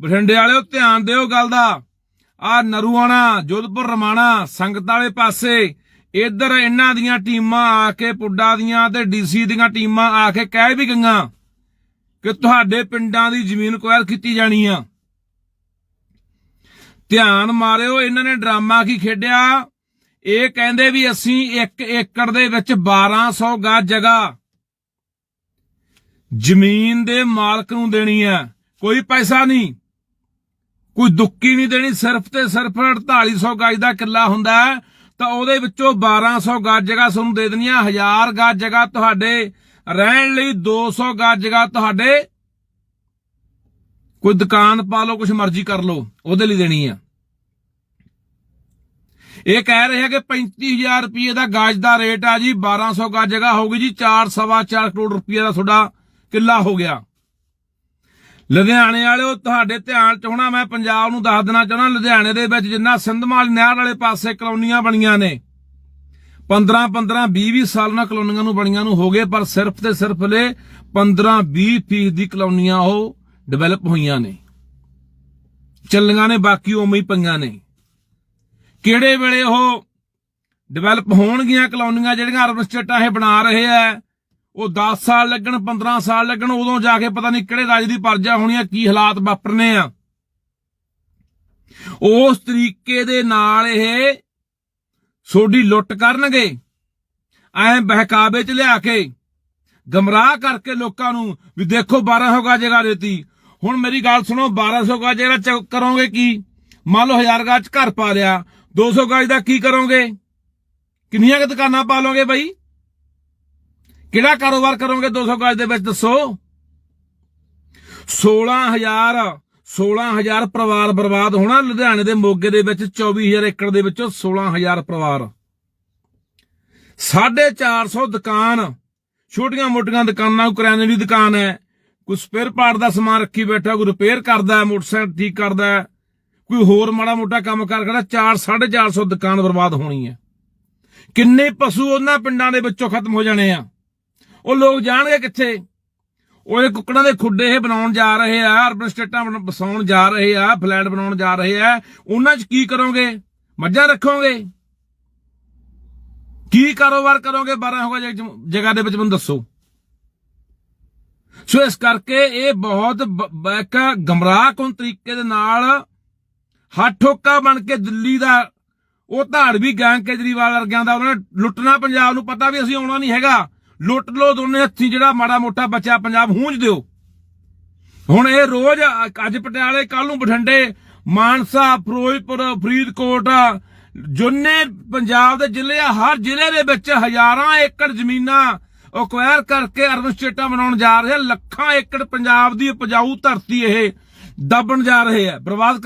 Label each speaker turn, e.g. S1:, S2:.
S1: ਬਠਿੰਡੇ ਵਾਲਿਓ, ਧਿਆਨ ਦਿਓ ਗੱਲ ਦਾ। ਆ ਨਰੂਆਣਾ, ਜੋਧਪੁਰ, ਰਮਾਣਾ, ਸੰਗਤ ਵਾਲੇ ਪਾਸੇ, ਇੱਧਰ ਇਹਨਾਂ ਦੀਆਂ ਟੀਮਾਂ ਆ ਕੇ, ਪੁੱਡਾ ਦੀਆਂ ਤੇ ਡੀਸੀ ਦੀਆਂ ਟੀਮਾਂ ਆ ਕੇ ਕਹਿ ਵੀ ਗਈਆਂ ਕਿ ਤੁਹਾਡੇ ਪਿੰਡਾਂ ਦੀ ਜ਼ਮੀਨ ਕੁਐਰ ਕੀਤੀ ਜਾਣੀ ਆ। ਧਿਆਨ ਮਾਰਿਓ, ਇਹਨਾਂ ਨੇ ਡਰਾਮਾ ਕੀ ਖੇਡਿਆ? ਇਹ ਕਹਿੰਦੇ ਵੀ ਅਸੀਂ 1 ਏਕੜ ਦੇ ਵਿੱਚ 1200 ਗਜ ਜਗ੍ਹਾ ਜ਼ਮੀਨ ਦੇ ਮਾਲਕ ਨੂੰ ਦੇਣੀ ਹੈ ਕੋਈ ਪੈਸਾ ਨਹੀਂ। ਕੋਈ ਦੁੱਕੀ ਨਹੀਂ ਦੇਣੀ ਸਿਰਫ ਤੇ ਸਿਰਫ 4800 ਗਜ ਦਾ ਕਿੱਲਾ ਹੁੰਦਾ ਹੈ, ਤਾਂ ਉਹਦੇ ਵਿੱਚੋਂ 1200 ਗਜ ਜਗ੍ਹਾ ਤੁਹਾਨੂੰ ਦੇ ਦੇਣੀ ਹੈ। 1000 ਗਜ ਜਗ੍ਹਾ ਤੁਹਾਡੇ ਰਹਿਣ ਲਈ 200 ਗਜ ਜਗ੍ਹਾ ਤੁਹਾਡੇ ਕੋਈ ਦੁਕਾਨ ਪਾ ਲਓ ਕੁਝ ਮਰਜ਼ੀ ਕਰ ਲਓ ਉਹਦੇ ਲਈ ਦੇਣੀ ਆ। ਇਹ ਕਹਿ ਰਹੇ ਆ ਕਿ 35000 ਰੁਪਏ ਦਾ ਗਾਜ ਦਾ ਰੇਟ ਆ ਜੀ 1200 ਗਜ ਜਗ੍ਹਾ ਹੋਊਗੀ ਜੀ 4 ਸਵਾ 4 ਕਰੋੜ ਰੁਪਏ ਦਾ ਤੁਹਾਡਾ ਕਿੱਲਾ ਹੋ ਗਿਆ। ਲੁਧਿਆਣੇ ਵਾਲਿਓ, ਤੁਹਾਡੇ ਧਿਆਨ ਚ ਹੋਣਾ, ਮੈਂ ਪੰਜਾਬ ਨੂੰ ਦੱਸ ਦੇਣਾ ਚਾਹੁੰਦਾ, ਲੁਧਿਆਣੇ ਦੇ ਵਿੱਚ ਜਿੰਨਾ ਸਿੰਧਮਾਲ ਨਹਿਰ ਵਾਲੇ ਪਾਸੇ ਕਲੋਨੀਆਂ ਬਣੀਆਂ ਨੇ 15 15 20 20 ਸਾਲਾਂ ਕਲੋਨੀਆਂ ਨੂੰ ਬਣੀਆਂ ਨੂੰ ਹੋ ਗਏ, ਪਰ ਸਿਰਫ ਤੇ ਸਿਰਫ ਲੈ 15 20 ਫੀਸ ਦੀ ਕਲੋਨੀਆਂ ਉਹ ਡਿਵੈਲਪ ਹੋਈਆਂ ਨੇ। ਚੱਲੀਆਂ ਨੇ, ਬਾਕੀ ਉਵੇਂ ਹੀ ਪਈਆਂ ਨੇ। ਕਿਹੜੇ ਵੇਲੇ ਉਹ ਡਿਵੈਲਪ ਹੋਣਗੀਆਂ ਕਲੋਨੀਆਂ ਜਿਹੜੀਆਂ ਅਰਬਨ ਸਟੇਟਾਂ ਇਹ ਬਣਾ ਰਹੇ ਆ ਉਹ 10 ਸਾਲ ਲੱਗਣ 15 ਸਾਲ ਲੱਗਣ, ਉਦੋਂ ਜਾ ਕੇ ਪਤਾ ਨਹੀਂ ਕਿਹੜੇ ਰਾਜ ਦੀ ਪਰਜਾ ਹੋਣੀ ਆ, ਕੀ ਹਾਲਾਤ ਵਾਪਰਨੇ ਆ। ਉਸ ਤਰੀਕੇ ਦੇ ਨਾਲ ਇਹ ਸੋਡੀ ਲੁੱਟ ਕਰਨਗੇ। ਐ ਬਹਿਕਾਵੇ ਚ ਲਿਆ ਕੇ ਗਮਰਾਹ ਕਰਕੇ ਲੋਕਾਂ ਨੂੰ ਵੀ ਦੇਖੋ 1200 ਗਾ ਜਗ੍ਹਾ ਦੇਤੀ। ਹੁਣ ਮੇਰੀ ਗੱਲ ਸੁਣੋ 1200 ਗਾ ਜਗ੍ਹਾ ਚ ਕਰੋਗੇ ਕੀ? ਮੰਨ ਲਓ 1000 ਚ ਘਰ ਪਾ ਲਿਆ 200 ਗਾਜ ਦਾ ਕੀ ਕਰੋਗੇ? ਕਿੰਨੀਆਂ ਕੁ ਦੁਕਾਨਾਂ ਪਾ ਲਓਗੇ ਬਾਈ? ਕਿਹੜਾ ਕਾਰੋਬਾਰ ਕਰੋਗੇ 200 ਗਜ ਦੇ ਵਿੱਚ ਦੱਸੋ? 16000 16000 ਪਰਿਵਾਰ ਬਰਬਾਦ ਹੋਣਾ ਲੁਧਿਆਣੇ ਦੇ ਮੋਗੇ ਦੇ ਵਿੱਚ 24000 ਏਕੜ ਦੇ ਵਿੱਚੋਂ 16000 ਪਰਿਵਾਰ। 450 ਦੁਕਾਨ, ਛੋਟੀਆਂ ਮੋਟੀਆਂ ਦੁਕਾਨਾਂ, ਕੋਈ ਕਰਿਆਨੇ ਦੀ ਦੁਕਾਨ ਹੈ, ਕੋਈ ਸਪੇਅਰ ਪਾਰਟ ਦਾ ਸਮਾਨ ਰੱਖੀ ਬੈਠਾ, ਕੋਈ ਰਿਪੇਅਰ ਕਰਦਾ ਮੋਟਰਸਾਈਕਲ ਠੀਕ ਕਰਦਾ ਕੋਈ ਹੋਰ ਮਾੜਾ ਮੋਟਾ ਕੰਮ ਕਰ ਕਰਦਾ 4 450 ਦੁਕਾਨ ਬਰਬਾਦ ਹੋਣੀ ਹੈ। ਕਿੰਨੇ ਪਸ਼ੂ ਉਹਨਾਂ ਪਿੰਡਾਂ ਦੇ ਵਿੱਚੋਂ ਖਤਮ ਹੋ ਜਾਣੇ ਆ? ਉਹ ਲੋਕ ਜਾਣਗੇ ਕਿੱਥੇ? ਉਹ ਇਹ ਕੁੱਕੜਾਂ ਦੇ ਖੁੱਡੇ ਇਹ ਬਣਾਉਣ ਜਾ ਰਹੇ ਆ ਅਰਬਨ ਸਟੇਟਾਂ ਬਣ- ਵਸਾਉਣ ਜਾ ਰਹੇ ਆ, ਫਲੈਟ ਬਣਾਉਣ ਜਾ ਰਹੇ ਆ। ਉਹਨਾਂ 'ਚ ਕੀ ਕਰੋਗੇ? ਮੱਝਾਂ ਰੱਖੋਗੇ? ਕੀ ਕਾਰੋਬਾਰ ਕਰੋਗੇ? 12 ਹੋਗਾ ਜਗ੍ਹਾ ਦੇ ਵਿੱਚ ਮੈਨੂੰ ਦੱਸੋ। ਸੋ ਇਸ ਕਰਕੇ ਇਹ ਬਹੁਤ ਬ- ਬ- ਇੱਕ ਗਮਰਾਹਕੁਨ ਤਰੀਕੇ ਦੇ ਨਾਲ ਹੱਠੋਕਾ ਬਣ ਕੇ ਦਿੱਲੀ ਦਾ, ਉਹ ਧਾੜ ਵੀ ਗੈਂਗ ਕੇਜਰੀਵਾਲ ਵਰਗਿਆਂ ਦਾ, ਉਹਨਾਂ ਨੇ ਲੁੱਟਣਾ ਪੰਜਾਬ ਨੂੰ ਪਤਾ ਵੀ ਅਸੀਂ ਆਉਣਾ ਨਹੀਂ ਹੈਗਾ। ਲੁੱਟ ਲੋ ਦੋਨੇ ਹੱਥੀ ਜਿਹੜਾ ਮਾੜਾ ਮੋਟਾ ਬਚਿਆ ਪੰਜਾਬ ਹੂੰਜ ਦਿਓ। ਹੁਣ ਇਹ ਰੋਜ਼, ਅੱਜ ਪਟਿਆਲੇ ਕੱਲ ਨੂੰ ਬਠਿੰਡੇ, ਮਾਨਸਾ, ਫਿਰੋਜ਼ਪੁਰ, ਫਰੀਦਕੋਟ, ਜੁੰਨੇ ਪੰਜਾਬ ਦੇ ਜ਼ਿਲ੍ਹੇ ਹਰ ਜ਼ਿਲ੍ਹੇ ਦੇ ਵਿੱਚ ਹਜ਼ਾਰਾਂ ਏਕੜ ਜ਼ਮੀਨਾਂ ਅਕਵਾਇਰ ਕਰਕੇ ਅਰਬਨ ਸਟੇਟਾਂ ਬਣਾਉਣ ਜਾ ਰਹੇ ਲੱਖਾਂ ਏਕੜ ਪੰਜਾਬ ਦੀ ਉਪਜਾਊ ਧਰਤੀ ਇਹ ਦੱਬਣ ਜਾ ਰਹੇ ਆ। ਬਰਬਾਦ ਕਰ-